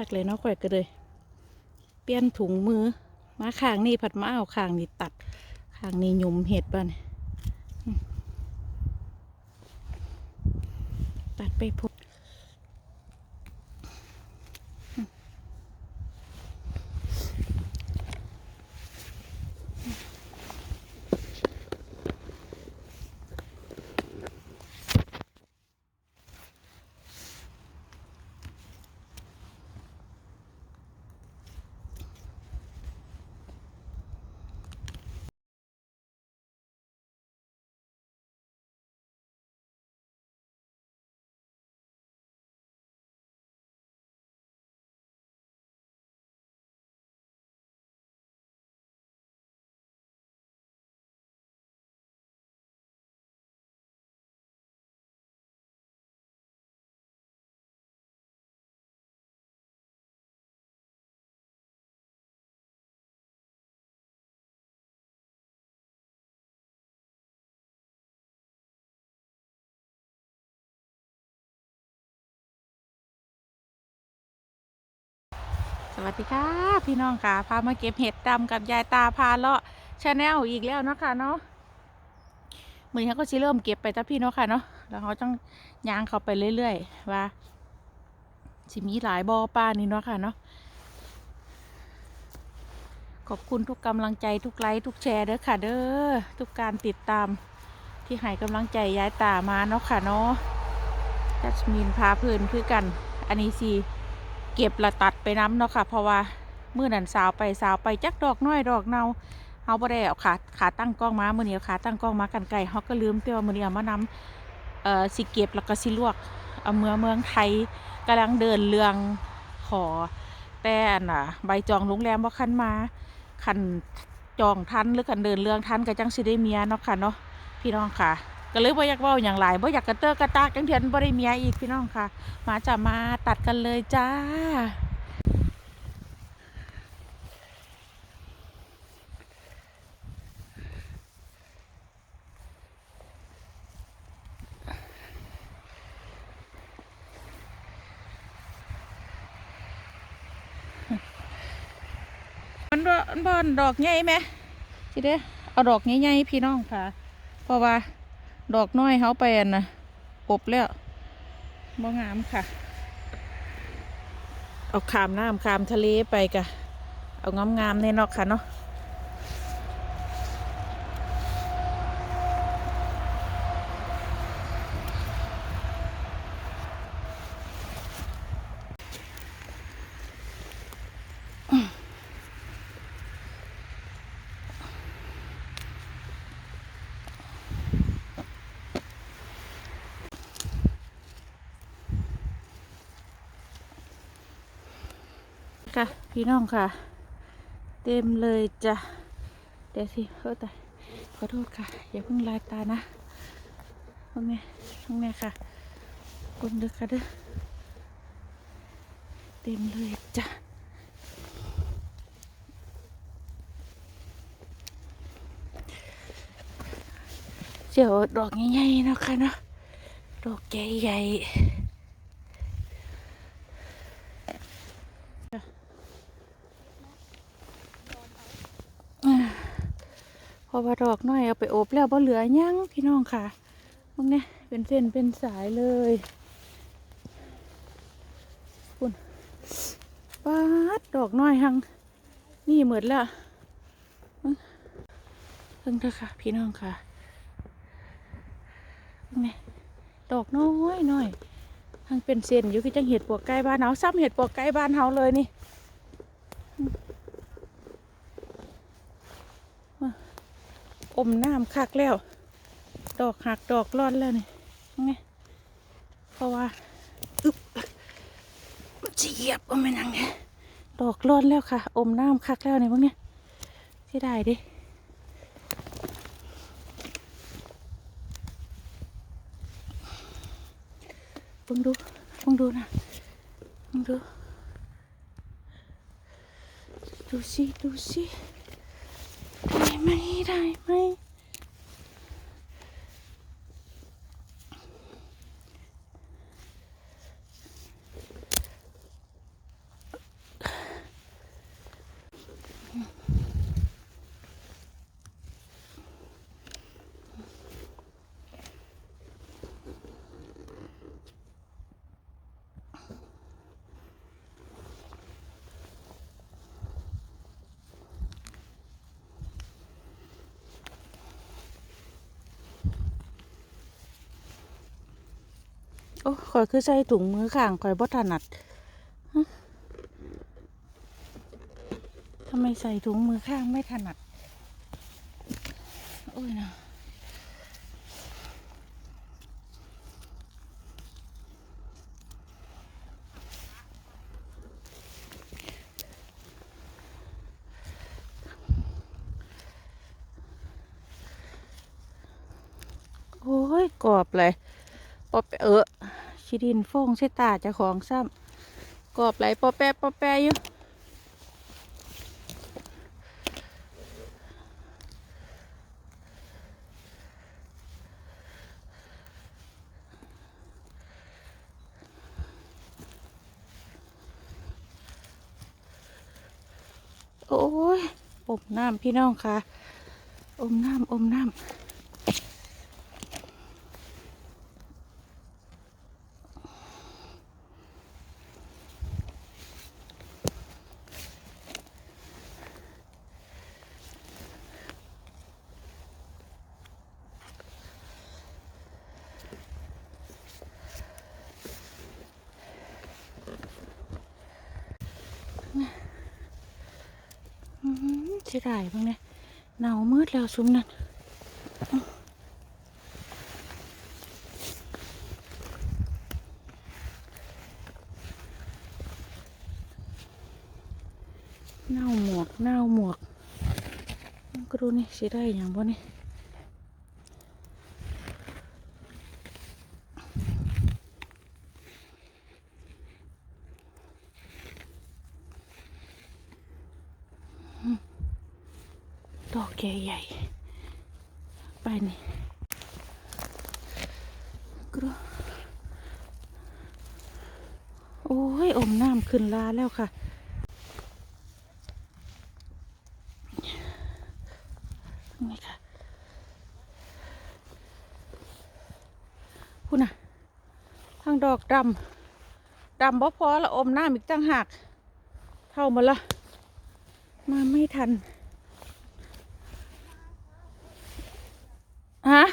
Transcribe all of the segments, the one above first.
คักเลยเนาะข่อยก็เลย เปลี่ยนถุงมือ มาข้างนี่ผัดมาเอาข้างนี่ตัดข้างนี่ยุมเห็ดบ้านตัดไปพ วัสดีค่ะ พี่น้องค่ะพามาเก็บเห็ดดำกับยายตาพาเลาะชาแนลอีกแล้วนะคะเนาะมือนเขาก็สิเริ่มเก็บไปจ้าพี่เนาะค่ะเนาะแล้วเขาต้องย่างเขาไปเรื่อยๆว่าสิมีหลายบอปลานี่เนาะค่ะเนาะขอบคุณทุกกำลังใจทุกไลค์ทุกแชร์เด้อค่ะ เด้อทุกการติดตามที่ให้กำลังใจยายตามาเนาะค่ะเนาะจัสมินพาเพลินคือกันอันนี้สิ เก็บละตัดไปน้ำเนาะค่ะ เพราะว่าเมื่อนั้นสาวไปสาวไปจักดอกน้อยดอกเนาเอาบ่ได้เอาขาขาตั้งกล้องมามื่อนี้เอาขาตั้งกล้องมากันไก่เฮาก็ลืมเตียวมื่อนี้เอามานำเอ่อสิเก็บแล้วก็สิลวกเอาเมืองเมืองไทยกำลังเดินเรื่องขอแต่อันน่ะ ใบจองโรงแรมบ่คันมาคันจองทันหรือคันเดินเรื่องทันก็จังสิได้เมียเนาะค่ะเนาะพี่น้องค่ะ ก็เลยบ่อยากเว้าอย่างหลายบ่อยากกระเตอะกระตากจังเทียนบ่ได้เมียอีกพี่น้องค่ะ มาจะมาตัดกันเลยจ้ามันบ่มันบอนดอกใหญ่ไหมสิเด้เอาดอกใหญ่ๆพี่น้องค่ะ เพราะว่า ดอกน้อยเขาไปลนนะอบแล้วบ่งามค่ะ เอาขามน้ำขามทะเลไปกะ เอางามๆในนอกค่ะเนาะ ค่ะ พี่น้องค่ะ เต็มเลยจ้ะเดี๋ยวสิเฮ้ยตายขอโทษค่ะ อย่าเพิ่งลายตานะพวกนี้พวกนี้ค่ะกลเด้อค่ะเด้อเต็มเลยจ้ะเจียวดอกใหญ่ๆนะค่ะเนาะดอกใหญ่ๆ อ่าเพอว่าดอกน้อยเอาไปอบแล้วบ่เหลือยังพี่น้องค่ะพวกนี้เป็นเส้นเป็นสายเลยคุณปาดดอกน้อยหังนี่เหมือนละเบิ่งเพิ่งเถอะค่ะ พี่น้องค่ะพวกนี้ดอกน้อยน้อยหังเป็นเส้นอยู่คือจังเห็ดปวกไก่บ้านเฮาซ้ำเห็ดปวกไก่บ้านเฮาเลยนี่ อมน้ำคักแล้ว ดอกหักดอกร่อนแล้วนี่ไงเพราะว่าอึบมันจะเหยียบว่าไม่นังไงดอกร่อนแล้วค่ะ อมน้ำคักแล้วนี่พวกเนี้ยที่ได้ดิเพิ่งดูเพิ่งดูนะเพิ่งดู ดูสิ ดูสิ ไหมได้ไหม โอ้ข่อยคือใส่ถุงมือข้างข่อยบ่ถนัดทำไมใส่ถุงมือข้างไม่ถนัด โอ้ยนะโอ้ยกรอบเลยปอแปะเออ ชิดินฟงใส่ตาจะของซ้ำกรอบไหลปอแปะปอแปะอยู่โอ้ยอมน้ำพี่น้องค่ะ อมน้ำอมน้ำ เสียดายบ้างเนี่ยหนาวมืดแล้วซุ้มนั่นเน่าหมวกเน่าหมวกก็ดูนี่เสียดายอย่างบ่นี่ กใหญ่ ไปนี่กรโอ้ย อมน้ำขึ้นลาแล้วค่ะ นี่ค่ะพูดน่ะ ทางดอกดำ ดำบ่พอละอมน้ำอีกตั้งหาก เท่ามาละ มาไม่ทัน ฮะ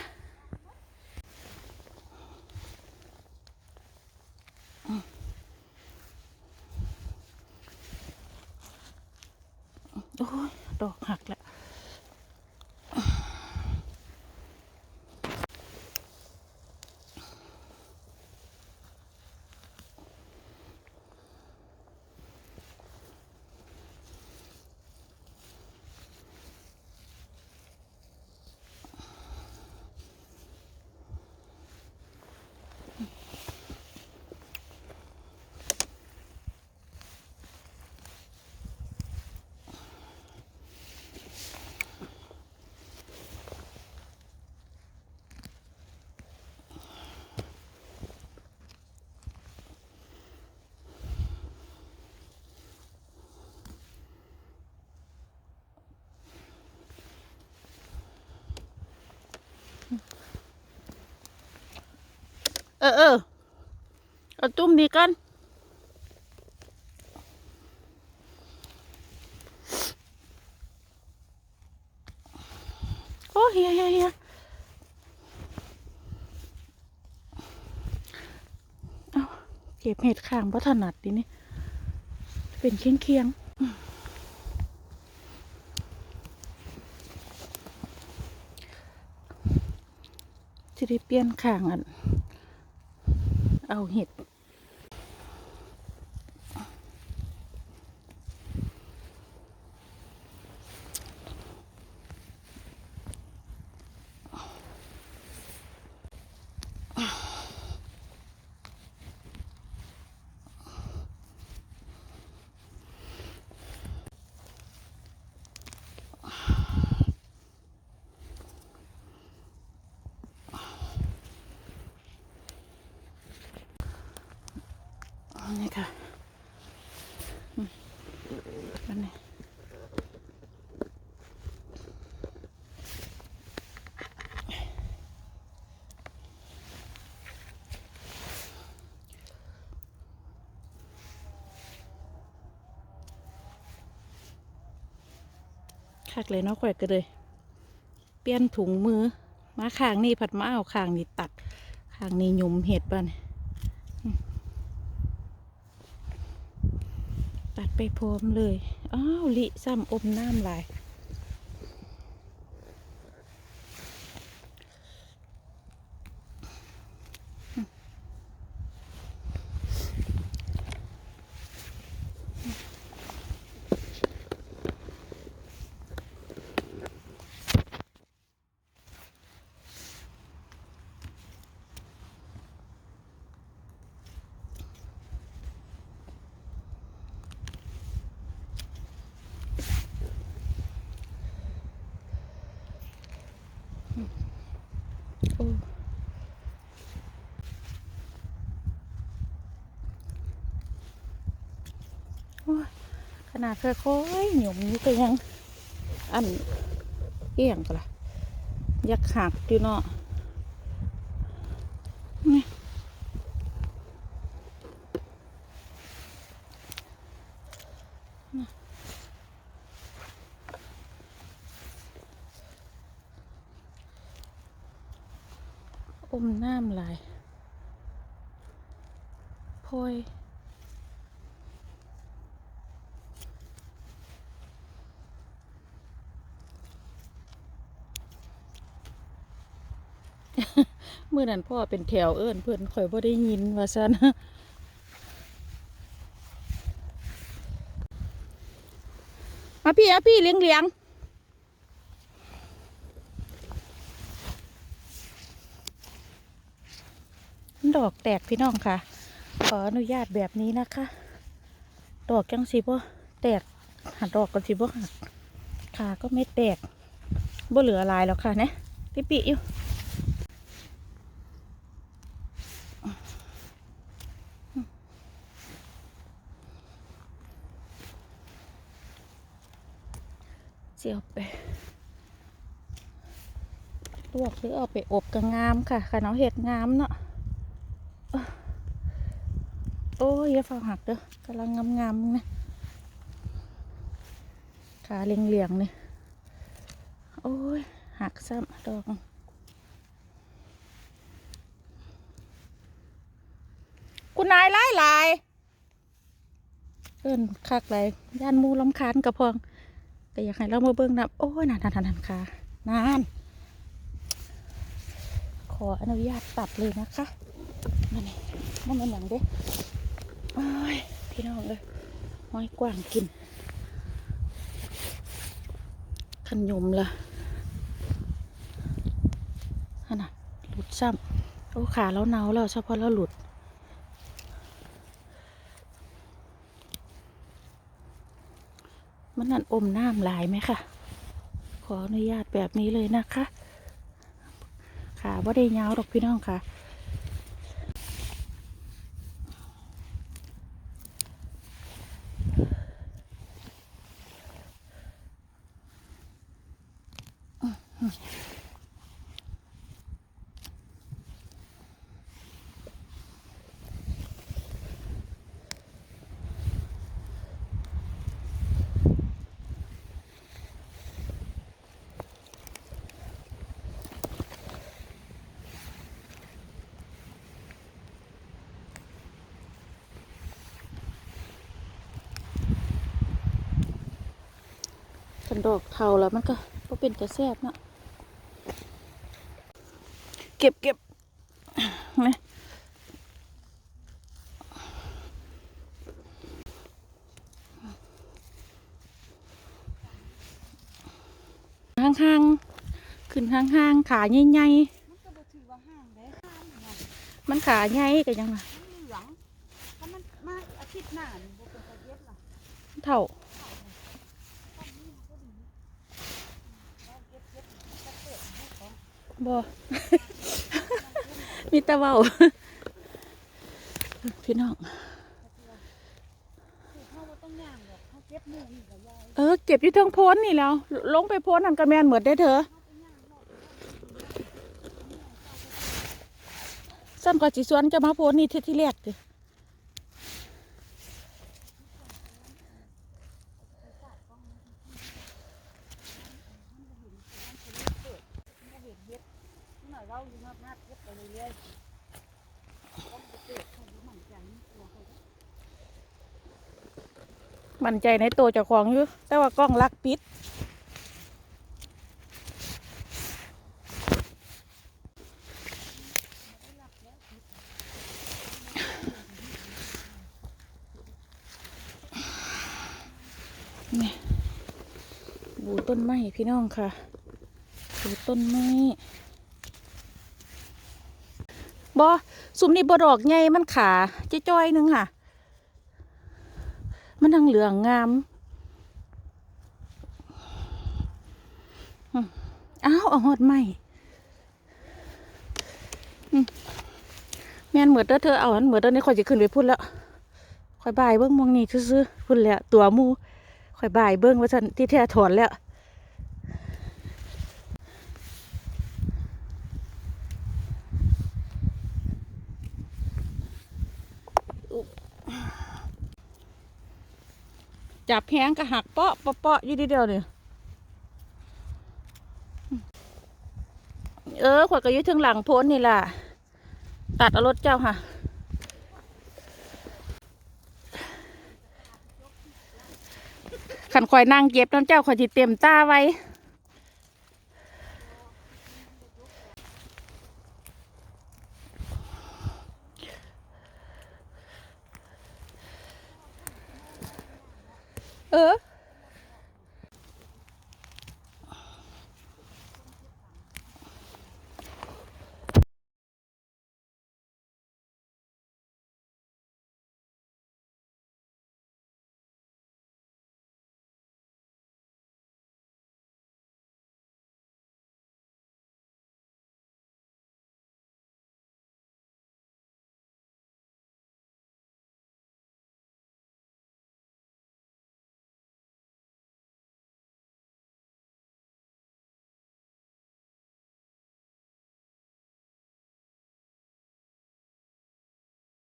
ออเออเอาตุ้มดีกันโอ้เฮียเฮียเฮียเอาเก็บเห็ดข้างเพราะถนัดดินี่เป็นเคียงเคียงจะได้เปลี่ยนข้างอัน เอาเห็ด นี่ค่ะอันนี้คักเลยเนาะข่อยก็เลย เปลี่ยนถุงมือ มาข้างนี้ผัดมาเอาข้างนี้ตัดข้างนี้หยุมเห็ดบ้าน ตัด ไปพร้อมเลย อ้าวลิซ้ำอมน้ำลาย โอ้โอ้ยข นาดค่อยๆหนุ่มนี่ก็ยัง อันเอียงก็ล่ะอยักหักอยู่เนาะนี่อมน้ำลายพอย เมื่อนั้นพ่อเป็นแถวเอิ้นเพื่อนข่อยบ่ได้ยินว่าซั่นมาพี่มาพี่เลี้ยงเลี้ยงดอกแตกพี่น้องค่ะ ขออนุญาตแบบนี้นะคะ ดอกจังสิบ่แตกหัดดอกกันสิบ่หักขาก็ไม่แตกบ่เหลือลายแล้วค่ะเนี่ปิปิอยู่ สียเอาไปลวกหรือเอาไปอบก็งามค่ะขนเอาเห็ดงามเนาะโอ้ยอย่าฟังหักเด้อกำลังงามๆนะขาเลียงๆเนี่ยโอ้ยหักซ้ำดอกคุณนายไล่ลายเอิ้นคักไรย่านมูลำคาญกระพอง แต่อยากให้เรามาเบิ่งนะโอ้ยนานนานนานค่ะนานขออนุญาตตัดเลยนะคะมานี่มันเป็นอย่างเด้โอ้ยพี่น้องเลยห้อยกว้างกินขันยมละขนาดหลุดซ้ำโอ้ขาแล้วเนาแล้วเฉพาะเราหลุด นั่นอมน้ำลายไหมคะขออนุญาตแบบนี้เลยนะคะขาว่าได้ยาวหรอกพี่น้องค่ะ กันดอกเทาแล้วมันก็ก็เป็นจะแซ่บเนาะเก็บเก็บนะห่างๆขึ้นห่างๆขาใหญ่มันก็บ่ถือว่าห้างเด้ห้างนั่นๆมันขาใหญ่ก็ยังว่ามันเหลืองถ้ามันมาอาทิตย์หน้านี่บ่เป็นตะเย็บล่ะเท่า แล้วเก็บเก็บก็เปิดให้ของ บอมีแตะเบาพี่น้อง เองย่างหรอเก็บอยายเออเก็บอยู่เทิงโพ้นนี่แล้ว ลงไปโพ้นนั่นกระแมนเหมือนได้เถอะซ้ำกับจีสวนจะมาโพ้นนี่ที่ที่แรกเลยเห็นเฮ็ดนิดหน่อยเราอยู่นับๆเก็บไปเรื่อยๆต้องไปเก็บให้ดู มั่นใจในตัวเจ้าของอยู่ แต่ว่ากล้องลักปิด นี่บูต้นไม้พี่น้องค่ะบูต้นไม้บอสุมนี่บดอกใหญ่มันขาจะจ้อยๆหนึงค่ะ มันทั้งเหลืองงามอ้าวเอาหอดใหมอืมแม่นเหมือนเด้อเธอเอาอันเหมือนเด้อนี่ข่อยจะขึ้นไปพูดแล้วข่อยบายเบิ้งมองนี่ซื้อๆพูดแล้วตัวมูข่อยบายเบิ้งว่าฉันที่แท้ถอนแล้ว จับแพงก็หักเปาะเปาะเปาะอยู่ดีเดียวเนี่ยเออข่อยก็ยึดถึงหลังโพ้นนี่ล่ะ ตัดเอารถเจ้าค่ะ ขันข่อยนั่งเก็บน้ำเจ้าข่อยจิเต็มตาไว้